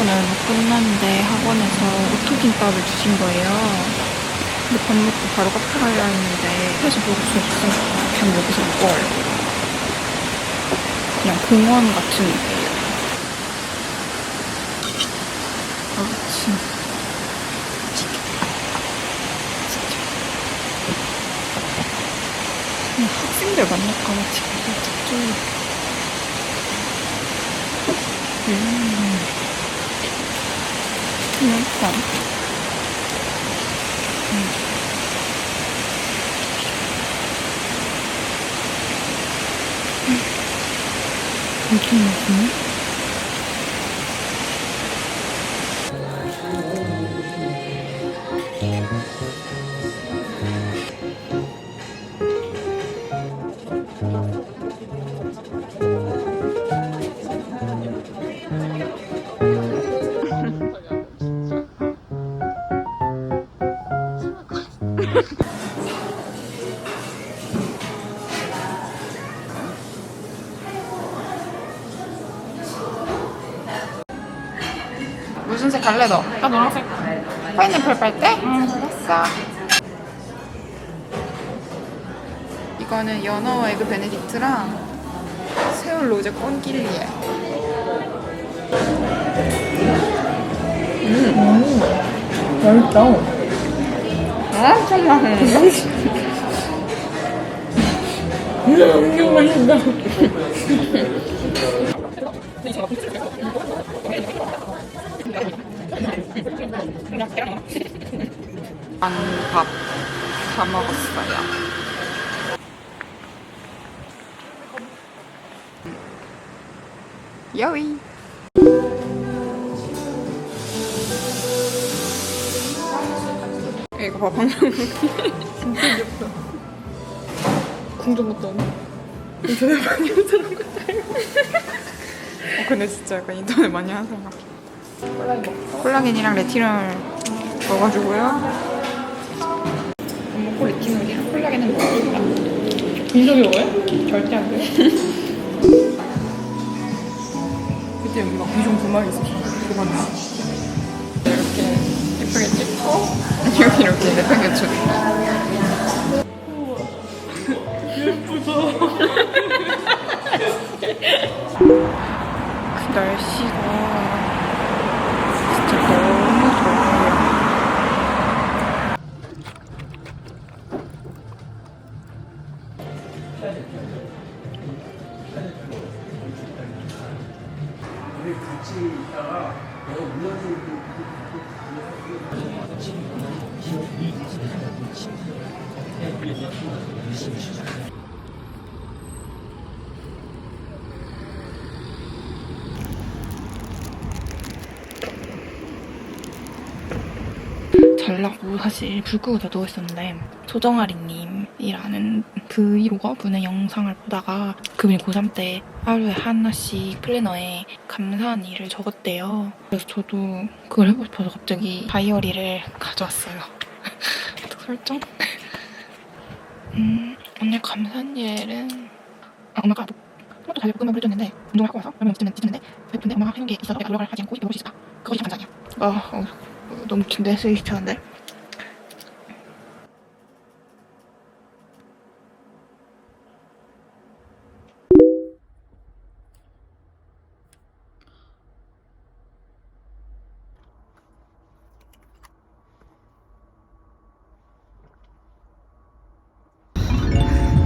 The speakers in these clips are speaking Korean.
못 끝났는데 학원에서 오토김밥을 주신 거예요. 근데 밥 먹고 바로 카페 가려 했는데 카페에서 먹을 수 없으니까 그냥 여기서 먹어요. 그냥 공원 같은 데예요. 아, 진 그냥 학생들 만날까봐 지금 살짝 좀 음. 예뻐. 엄청 맛있네. 무슨 색 갈래 너? 나 노란색. 파인애플 빨대? 응, 알았어. 이거는 연어 에그 베네딕트랑 새우 로제 콘길리에. 맛있다. 엄청 맛있는데? 엄청 맛있다. 안밥 다 먹었어요. 여위. 이거 봐 방금 궁전 것도 아니야. 인터넷 많이 하는 사람 같아. 어, 근데 진짜 약간 인터넷 많이 하는 사람 같아. 콜라겐이랑 레티놀 먹어주고요. 못 먹고 레티놀이랑 콜라겐은 먹어준다. 인석이 뭐해? 절대 안 돼. 그때 여기 막 비중 두 마리 있었어. 그거나. 이렇게 예쁘게 찍고 여기 이렇게 내팽개쳐. 사람들이 같이 있다가 내가 물러줄 때 잘라고 사실 불 끄고 다 누워있었는데 소정아리님이라는 브이로거 분의 영상을 보다가 그분이 고3 때 하루에 하나씩 플래너에 감사한 일을 적었대요. 그래서 저도 그걸 해보고 싶어서 갑자기 다이어리를 가져왔어요. 또 설정? 음, 오늘 감사한 일은 아, 엄마가 뭐 토마토 달걀볶음밥을 해줬는데 운동을 하고 와서 그러면 어쩌면 뒤졌는데 배고픈데 엄마가 해놓은 게 있어서 내가 노력을 하지 않고 먹을 수 있을까? 그것이 감사해요. 아, 어, 너무 긴데 스위치한데.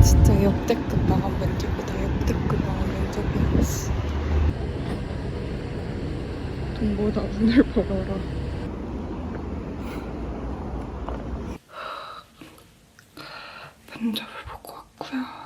진짜 역대급 마감 면접이다. 역대급 마감 면접이었어. 돈보다 운을 벌어라. 면접을 보고 왔고요.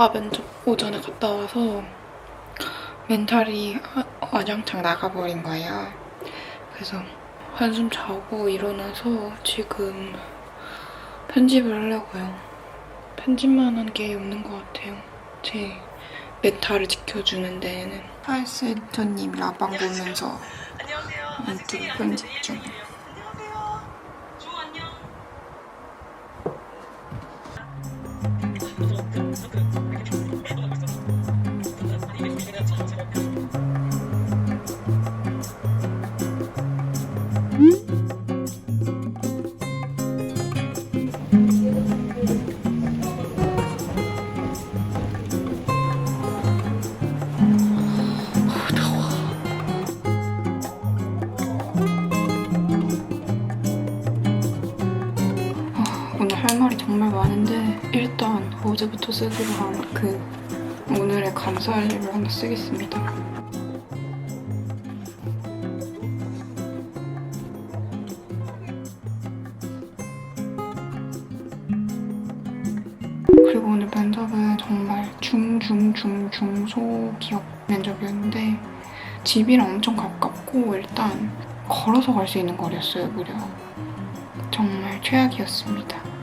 아까 면접 오전에 갔다 와서 멘탈이 아- 와장창 나가버린 거예요. 그래서 한숨 자고 일어나서 지금 편집을 하려고요. 편집만 한 게 없는 것 같아요. 제 멘탈을 지켜주는 데에는. 하이센터님 라방 보면서 유튜브 편집 중. 어제부터 쓰기로 한 그 오늘의 감사할 일을 하나 쓰겠습니다. 그리고 오늘 면접은 정말 중중중중소 기업 면접이었는데 집이랑 엄청 가깝고 일단 걸어서 갈 수 있는 거리였어요 무려. 정말 최악이었습니다.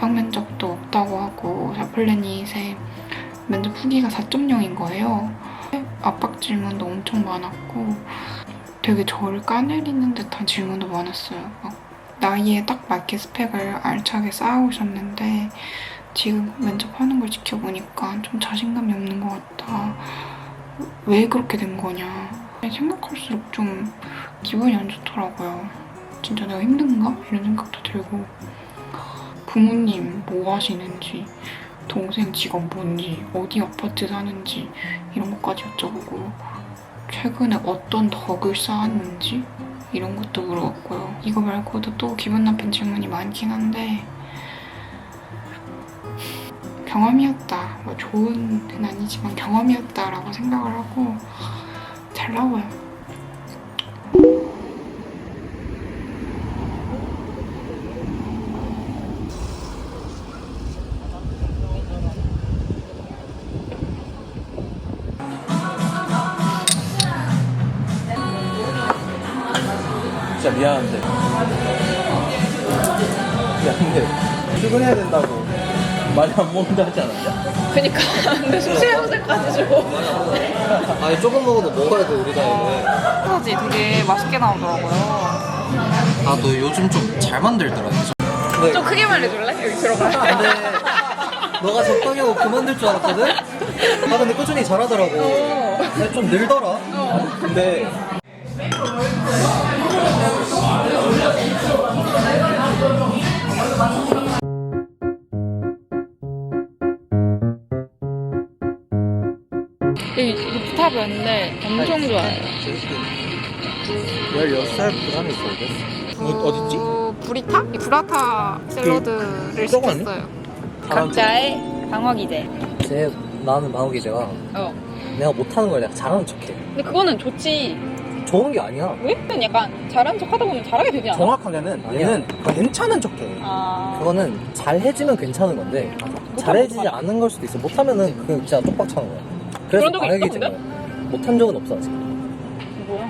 면접도 없다고 하고 자플래닛의 면접 후기가 4.0인 거예요. 압박 질문도 엄청 많았고 되게 저를 까내리는 듯한 질문도 많았어요. 막 나이에 딱 맞게 스펙을 알차게 쌓아오셨는데 지금 면접하는 걸 지켜보니까 좀 자신감이 없는 것 같다. 왜 그렇게 된 거냐. 생각할수록 좀 기분이 안 좋더라고요. 진짜 내가 힘든가? 이런 생각도 들고 부모님 뭐 하시는지 동생 직업 뭔지 어디 아파트 사는지 이런 것까지 여쭤보고 최근에 어떤 덕을 쌓았는지 이런 것도 물어봤고요. 이거 말고도 또 기분 나쁜 질문이 많긴 한데 경험이었다. 뭐 좋은 는 아니지만 경험이었다라고 생각을 하고 잘 나와요 미안한데. 미안한데. 출근해야 된다고. 많이 안 먹는다 하지 않았냐? 그니까 근데 숙취해소제까지 줘 아니 조금 먹어도 먹어야 돼 우리가 사지 되게 맛있게 나오더라고요 아너 요즘 좀 잘 만들더라 근데 좀 크게 말해줄래? 여기 들어가 근데 너가 적당히 하고 그만둘 줄 알았거든? 아 근데 꾸준히 잘하더라고 근데 좀 늘더라 근데 루프탑이었는데 엄청 좋아요 16살 부담이 있어 뭐, 어딨지? 어, 브리타? 이 브라타 샐러드를 저거 아니야? 시켰어요 각자의 방어 기제 제 나는 방어 기제가 어 내가 못하는 걸 내가 잘하는 척해 근데 그거는 좋지 좋은 게 아니야 왜? 약간 잘하는 척 하다 보면 잘하게 되지 않아? 정확하게는 아니야. 얘는 괜찮은 척해. 아 그거는 잘해지면 괜찮은 건데 잘해지지 않은 걸 수도 있어 못하면은 그냥 진짜 똑박 차는 거야 그래서 그런 적이 방어 있어, 기제가 못한 적은 없어 아직 뭐야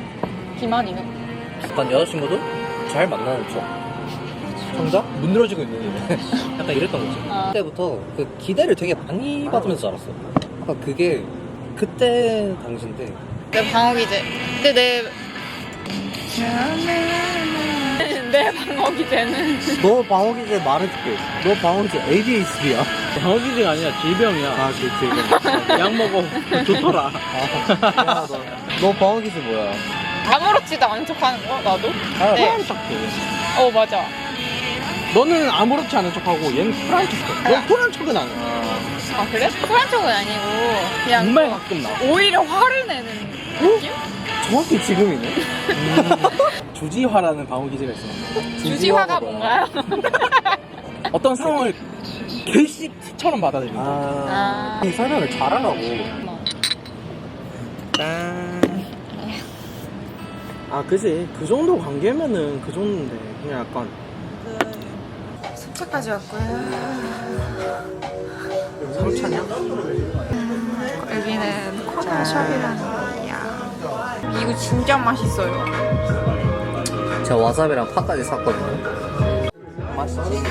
기만이는? 약간 여자친구도 잘 만나는 척 정작 문드러지고 있는. 약간 이랬던 거지. 아 그때부터 그 기대를 되게 많이 받으면서 자랐어. 아까 그게 그때 당시인데 내 방어 기제 근데 내 내 방어 기제는 너 방어기제 말해줄게. 너 방어기제 ADHD야. 방어기제가 아니라 질병이야. 아, 그치. 약 먹어. 좋더라. 아, 너, 너 방어기제 뭐야? 아무렇지도 않은 척 하는 거 나도? 아, 네. 프라이 척해. 어 맞아 너는 아무렇지 않은 척하고 얘는 프라이 척해. 너 쿨한 척은 안 해. 아 그래? 쿨한 척은 아니고 그냥 정말 가끔 나. 오히려 화를 내는 느낌? 정확히 지금이네. 주지화라는 방어 기제가 있어. 주지화가 뭔가요? 어떤 상황을 글씨처럼 받아들이는 거야. 아. 아이 설명을 잘하라고. 짠. 아, 그지. 그 정도 관계면은 그 정도인데. 그냥 약간. 숙제까지 왔고요 그렇잖냐? 여기는 코너숍이라는 곳이야. 이거 진짜 맛있어요. 제가 와사비랑 파까지 샀거든요. 맛있지?